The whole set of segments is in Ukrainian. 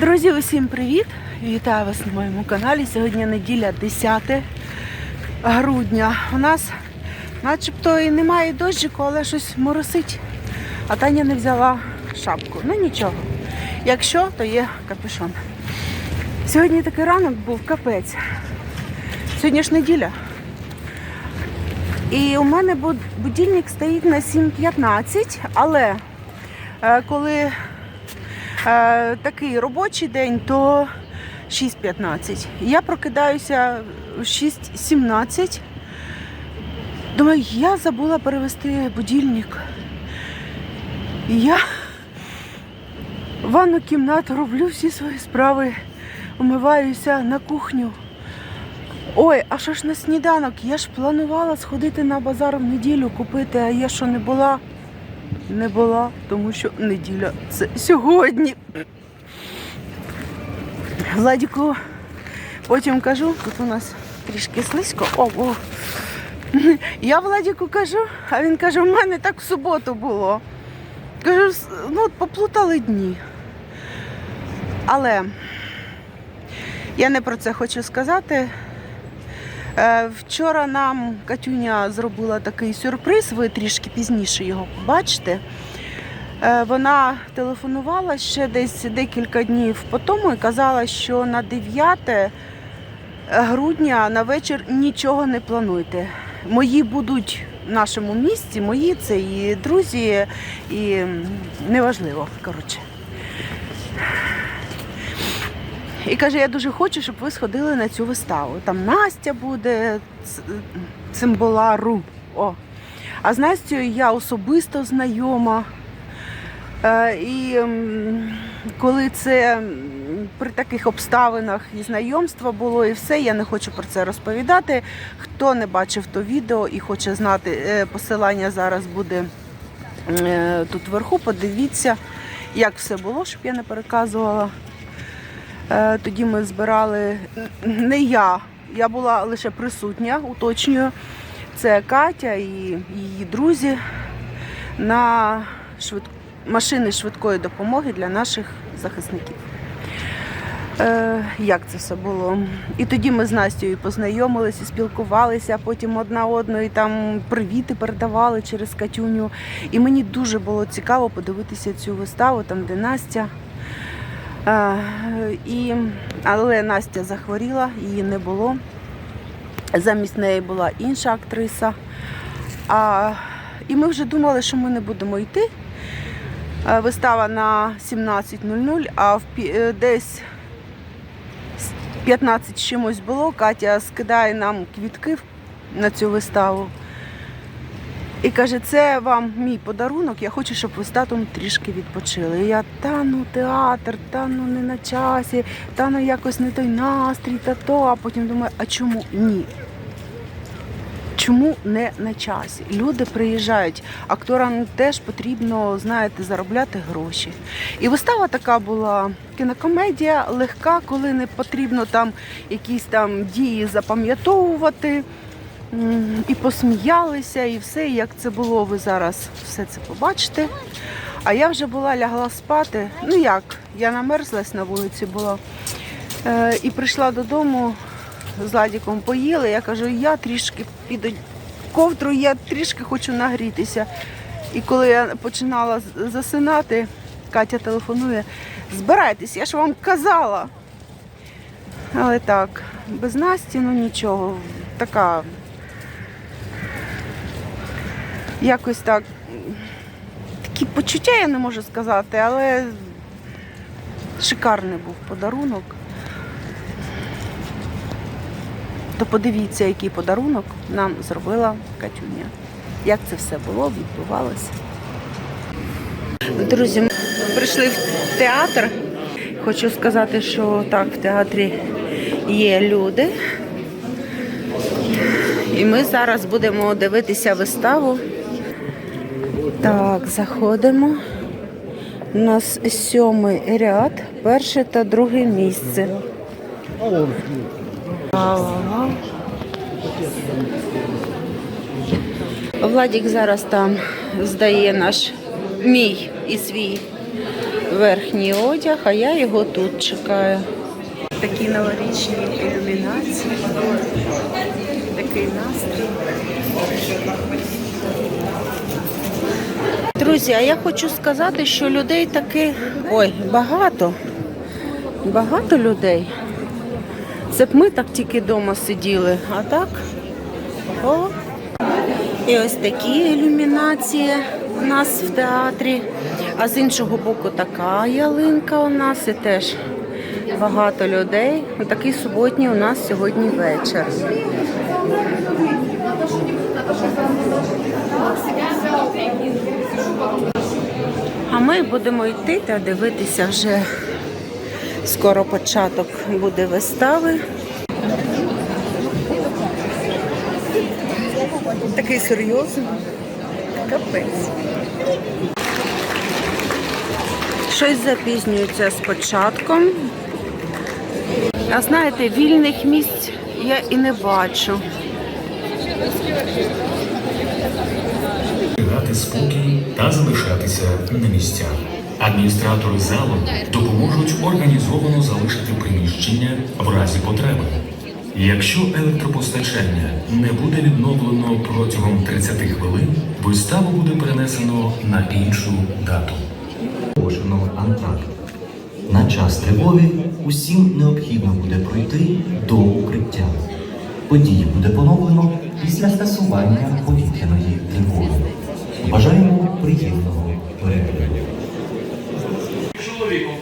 Друзі, усім привіт! Вітаю вас на моєму каналі. Сьогодні неділя 10 грудня. У нас начебто і немає дощику, але щось моросить. А Таня не взяла шапку. Ну нічого. Якщо, то є капюшон. Сьогодні такий ранок був капець. Сьогодні ж неділя. І у мене будильник стоїть на 7.15, але е, коли такий робочий день, то 6.15. Я прокидаюся в 6.17. Думаю, я забула перевести будильник. Я ванну кімнату роблю всі свої справи, умиваюся на кухню. Ой, а що ж на сніданок? Я ж планувала сходити на базар в неділю купити, а я що не була? Не була, тому що неділя це сьогодні. Владіку потім кажу, тут у нас трішки слизько. О, о. Я Владіку кажу, а він каже, в мене так в суботу було. Кажу, ну от поплутали дні. Але я не про це хочу сказати. Е, Вчора нам Катюня зробила такий сюрприз, ви трішки пізніше його побачите. Е, Вона телефонувала ще десь декілька днів по тому і казала, що на 9 грудня на вечір нічого не плануйте. Мої будуть в нашому місті, мої це і друзі, і неважливо. Коротше. І каже, я дуже хочу, щоб ви сходили на цю виставу. Там Настя буде, цимбалару. О. А з Настю я особисто знайома. Е, І коли це при таких обставинах і знайомство було, і все, я не хочу про це розповідати. Хто не бачив то відео і хоче знати, е, посилання зараз буде е, тут вверху, подивіться, як все було, щоб я не переказувала. Е, Тоді ми збирали не я, я була лише присутня, уточнюю. Це Катя і її друзі на швид... машини швидкої допомоги для наших захисників. Е, як це все було? І тоді ми з Настю познайомилися, спілкувалися, потім одна одної там привіти передавали через Катюню. І мені дуже було цікаво подивитися цю виставу, там, де Настя. І, але Настя захворіла, її не було. Замість неї була інша актриса. А, і ми вже думали, що ми не будемо йти. Вистава на 17.00, а в, е, десь с- 15 з чимось було. Катя скидає нам квітки на цю виставу. І каже, це вам мій подарунок, я хочу, щоб ви з татом трішки відпочили. І я, та ну театр, та ну не на часі, та ну якось не той настрій, та то, а потім думаю, а чому ні? Чому не на часі? Люди приїжджають, акторам теж потрібно, знаєте, заробляти гроші. І вистава така була кінокомедія, легка, коли не потрібно там якісь там дії запам'ятовувати. І посміялися, і все, і як це було, ви зараз все це побачите. А я вже була лягла спати. Ну як, я намерзлась на вулиці була. Е, і прийшла додому з Ладіком поїли. Я кажу, я трішки піду ковдру, я трішки хочу нагрітися. І коли я починала засинати, Катя телефонує, збирайтесь, я ж вам казала. Але так, без Насті, ну нічого, така якось так. Такі почуття я не можу сказати, але шикарний був подарунок. То подивіться, який подарунок нам зробила Катюня. Як це все було, відбувалося. Друзі, ми прийшли в театр. Хочу сказати, що так, в театрі є люди. І ми зараз будемо дивитися виставу. Так, заходимо. У нас сьомий ряд, перше та друге місце. Владік зараз там здає наш мій і свій верхній одяг, а я його тут чекаю. Такі новорічні ілюмінації, такий настрій. Друзі, а я хочу сказати, що людей таки ой, багато. Багато людей. Це б ми так тільки вдома сиділи, а так. О. І ось такі ілюмінації у нас в театрі. А з іншого боку така ялинка у нас і теж багато людей. Такий суботній у нас сьогодні вечір. А ми будемо йти та дивитися вже скоро початок буде вистави. Такий серйозний. Капець. Щось запізнюється з початком. А знаєте, вільних місць я і не бачу. Зберігати спокій та залишатися на місцях. Адміністратори залу допоможуть організовано залишити приміщення в разі потреби. Якщо електропостачання не буде відновлено протягом 30 хвилин, виставу буде перенесено на іншу дату. оголошено антракт. На час тривоги усім необхідно буде пройти до укриття. Події буде поновлено після скасування повітряної тривоги. Бажаємо приємного перегляду. чоловіком.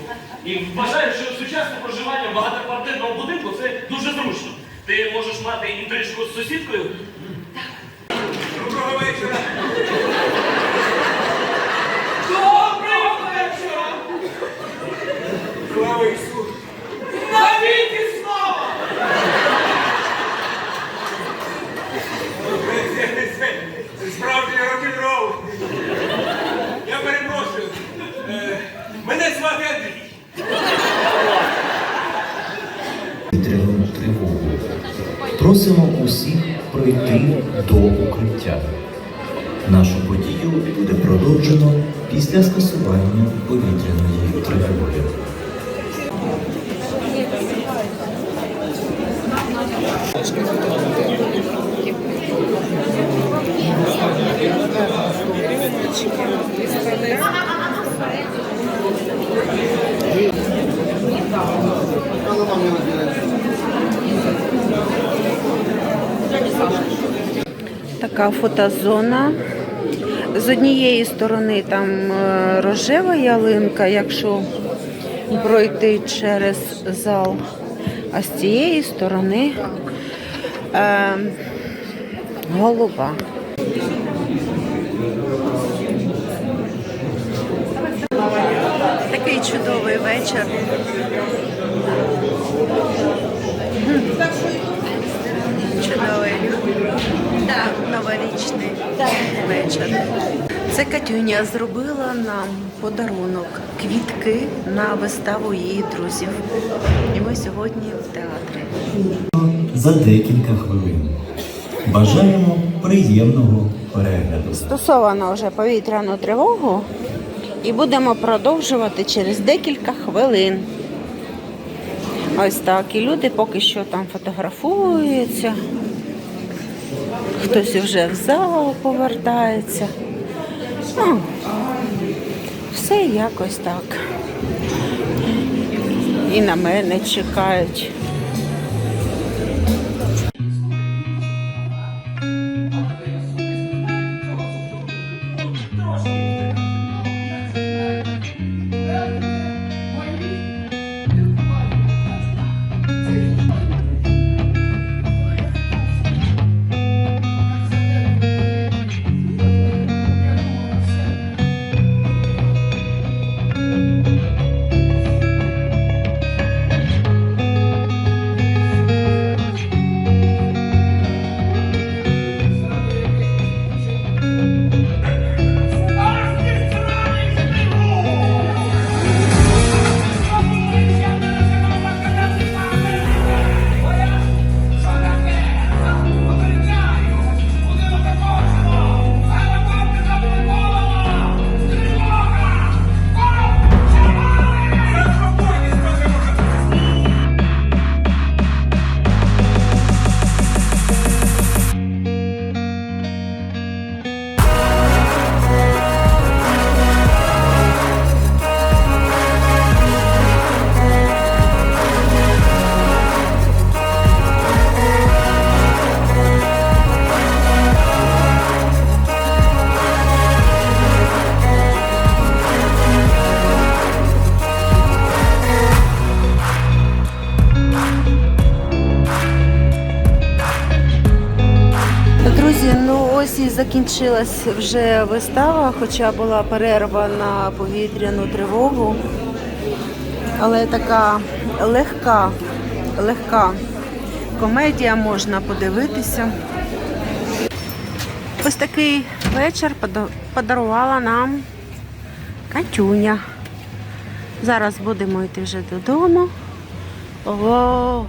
І вважаю, що сучасне проживання в багатоквартирному будинку це дуже зручно. Ти можеш мати інтрижку з сусідкою. Доброго вечора. Доброго вечора. Слава Ісусу. Навіки слава! Це справді рок-н-рол. Я перепрошую. Е, Мене звати Андрій. Повітряну тривогу. Просимо усіх пройти до укриття. Нашу подію буде продовжено після скасування повітряної тривоги. Така фотозона. З однієї сторони там е, рожева ялинка, якщо пройти через зал, а з цієї сторони е, голуба. Такий чудовий вечір. Новорічний вечір. Це Катюня зробила нам подарунок квітки на виставу її друзів. І ми сьогодні в театрі. За декілька хвилин. Бажаємо приємного перегляду. Стосовано вже повітряну тривогу і будемо продовжувати через декілька хвилин. Ось так. І люди поки що там фотографуються. Хтось вже в зал повертається. Ну, все якось так. І на мене чекають. Закінчилась вже вистава, хоча була перерва на повітряну тривогу. Але така легка, легка комедія можна подивитися. Ось такий вечір подарувала нам Катюня. Зараз будемо йти вже додому. Ого,